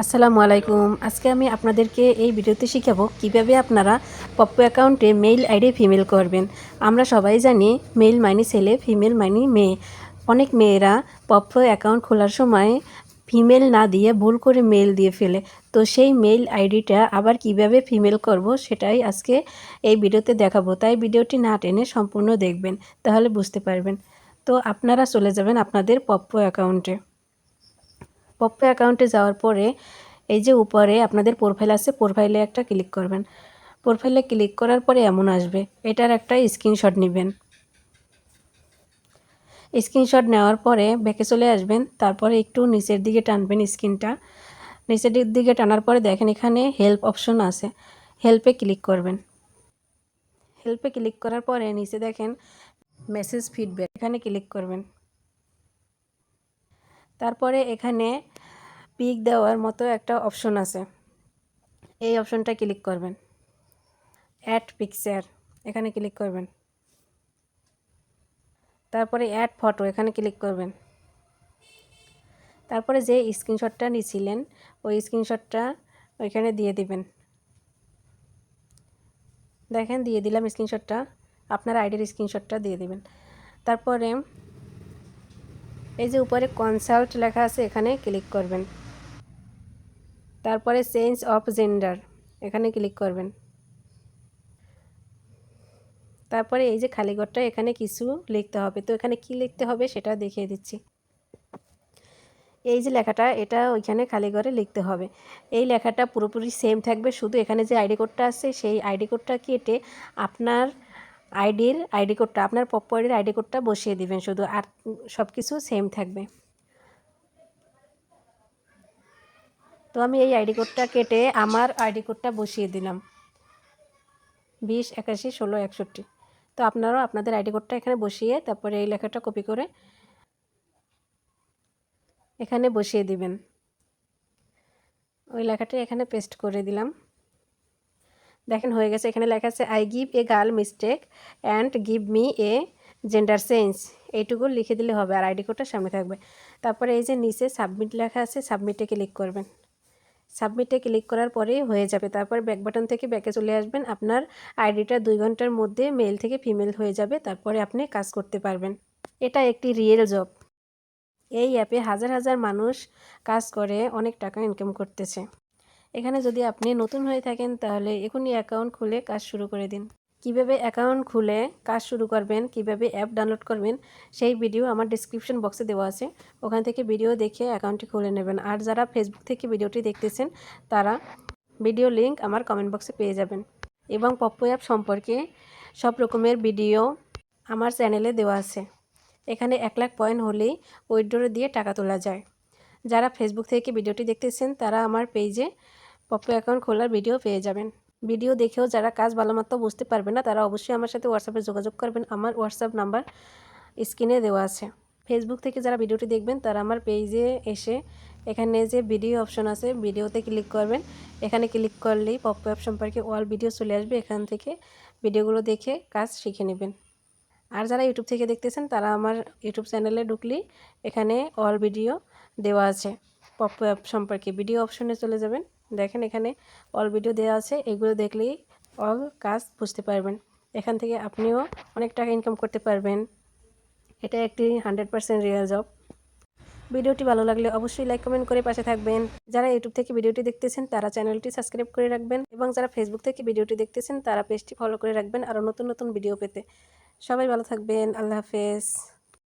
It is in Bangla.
আসসালামু আলাইকুম। আজকে আমি আপনাদেরকে এই ভিডিওতে শিখাবো কীভাবে আপনারা পপ্পো অ্যাকাউন্টে মেইল আইডি ফিমেল করবেন। আমরা সবাই জানি মেইল মাইনি ছেলে, ফিমেল মাইনি মেয়ে। অনেক মেয়েরা পপ্পো অ্যাকাউন্ট খোলার সময় ফিমেল না দিয়ে ভুল করে মেল দিয়ে ফেলে। তো সেই মেইল আইডিটা আবার কীভাবে ফিমেল করব সেটাই আজকে এই ভিডিওতে দেখাবো। তাই ভিডিওটি না টেনে সম্পূর্ণ দেখবেন, তাহলে বুঝতে পারবেন। তো আপনারা চলে যাবেন আপনাদের পপ্পো অ্যাকাউন্টে। পপ্পো অ্যাকাউন্টে যাওয়ার পরে এই যে উপরে আপনাদের প্রোফাইল আছে প্রোফাইলে একটা ক্লিক করবেন। প্রোফাইলে ক্লিক করার পরে এমন আসবে। এটার একটা স্ক্রিনশট নেবেন। স্ক্রিনশট নেওয়ার পরে ব্যাকে চলে আসবেন। তারপরে একটু নিচের দিকে টানবেন স্ক্রিনটা নিচের দিকে টানার পরে দেখেন এখানে হেল্প অপশন আছে। হেল্পে ক্লিক করবেন। হেল্পে ক্লিক করার পরে নিচে দেখেন মেসেজ ফিডব্যাক এখানে ক্লিক করবেন। তারপরে এখানে পিক দেওয়ার মতো একটা অপশন আছে। এই অপশনটা ক্লিক করবেন। অ্যাড পিকচার, এখানে ক্লিক করবেন। তারপরে অ্যাড ফটো, এখানে ক্লিক করবেন। তারপরে যে স্ক্রিনশটটা নিয়েছিলেন, ওই স্ক্রিনশটটা ওইখানে দিয়ে দিবেন। দেখেন, দিয়ে দিলাম স্ক্রিনশটটা। আপনার আইডির স্ক্রিনশটটা দিয়ে দিবেন। তারপরে এই যে উপরে কনসাল্ট লেখা আছে, এখানে ক্লিক করবেন। তারপরে চেঞ্জ অফ জেন্ডার এখানে ক্লিক করবেন। তারপরে এই যে খালি ঘরটা, এখানে কিছু লিখতে হবে। তো এখানে কি লিখতে হবে সেটা দেখিয়ে দিচ্ছি। এই যে লেখাটা, এটা ওইখানে খালি ঘরে লিখতে হবে। এই লেখাটা পুরোপুরি সেম থাকবে, শুধু এখানে যে আইডি কোডটা আছে, সেই আইডি কোডটা কেটে আপনার আইডির আইডি কোডটা, আপনার পপ্পো আইডির আইডি কোডটা বসিয়ে দিবেন, শুধু আর সব কিছু সেম থাকবে। তো আমি এই আইডি কোডটা কেটে আমার আইডি কোডটা বসিয়ে দিলাম। বিশ, একাশি, ষোলো, একষট্টি। তো আপনারাও আপনাদের আইডি কোডটা এখানে বসিয়ে তারপরে এই লেখাটা কপি করে এখানে বসিয়ে দিবেন। ওই লেখাটা এখানে পেস্ট করে দিলাম। দেখেন হয়ে গেছে। এখানে লেখা আছে I give a girl mistake and give me a gender change এইটুকু লিখে দিলে হবে আর আইডি কোডটা সামনে থাকবে। তারপরে এই যে নিচে সাবমিট লেখা আছে সাবমিটে ক্লিক করবেন। সাবমিটে ক্লিক করার পরেই হয়ে যাবে। তারপর ব্যাক বাটন থেকে ব্যাকে চলে আসবেন। আপনার আইডিটা দুই ঘণ্টার মধ্যে মেল থেকে ফিমেল হয়ে যাবে। তারপরে আপনি কাজ করতে পারবেন। এটা একটি রিয়েল জব এই অ্যাপে হাজার হাজার মানুষ কাজ করে, অনেক টাকা ইনকাম করতেছে। এখানে যদি আপনি নতুন হয়ে থাকেন, তাহলে এখনই অ্যাকাউন্ট খুলে কাজ শুরু করে দিন। কীভাবে অ্যাকাউন্ট খুলে কাজ শুরু করবেন, কীভাবে অ্যাপ ডাউনলোড করবেন, সেই ভিডিও আমার ডিসক্রিপশন বক্সে দেওয়া আছে। ওখান থেকে ভিডিও দেখে অ্যাকাউন্টটি খুলে নেবেন। আর যারা ফেসবুক থেকে ভিডিওটি দেখতেছেন, তারা ভিডিও লিঙ্ক আমার কমেন্ট বক্সে পেয়ে যাবেন। এবং পপ্পো অ্যাপ সম্পর্কে সব রকমের ভিডিও আমার চ্যানেলে দেওয়া আছে। এখানে এক লাখ পয়েন্ট হলেই উইড্রো দিয়ে টাকা তোলা যায়। যারা ফেসবুক থেকে ভিডিওটি দেখতেছেন, তারা আমার পেজে পপ্পো অ্যাকাউন্ট খোলার ভিডিও পেয়ে যাবেন। ভিডিও দেখেও যারা কাজ ভালো মতো বুঝতে পারবে না, তারা অবশ্যই আমার সাথে হোয়াটসঅ্যাপে যোগাযোগ করবেন। আমার হোয়াটসঅ্যাপ নাম্বার স্ক্রিনে দেওয়া আছে। ফেসবুক থেকে যারা ভিডিওটি দেখবেন, তারা আমার পেজে এসে এখানে যে ভিডিও অপশন আছে ভিডিওতে ক্লিক করবেন। এখানে ক্লিক করলেই পপ্পো অ্যাপ সম্পর্কে অল ভিডিও চলে আসবে। এখান থেকে ভিডিওগুলো দেখে কাজ শিখে নেবেন। আর যারা ইউটিউব থেকে দেখতেছেন, তারা আমার ইউটিউব চ্যানেলে ঢুকলেই এখানে অল ভিডিও দেওয়া আছে পপ্পো অ্যাপ সম্পর্কে। ভিডিও অপশনে চলে যাবেন। দেখেন এখানে অল ভিডিও দেওয়া আছে, এগুলো দেখলেই অল কাজ বুঝতে পারবেন। এখান থেকে আপনিও অনেক টাকা ইনকাম করতে পারবেন। এটা একটি হান্ড্রেড পারসেন্ট রিয়েল জব ভিডিওটি ভালো লাগলে অবশ্যই লাইক কমেন্ট করে পাশে থাকবেন। যারা ইউটিউব থেকে ভিডিওটি দেখতেছেন, তারা চ্যানেলটি সাবস্ক্রাইব করে রাখবেন এবং যারা ফেসবুক থেকে ভিডিওটি দেখতেছেন, তারা পেজটি ফলো করে রাখবেন আরও নতুন নতুন ভিডিও পেতে। সবাই ভালো থাকবেন, আল্লাহ হাফেজ।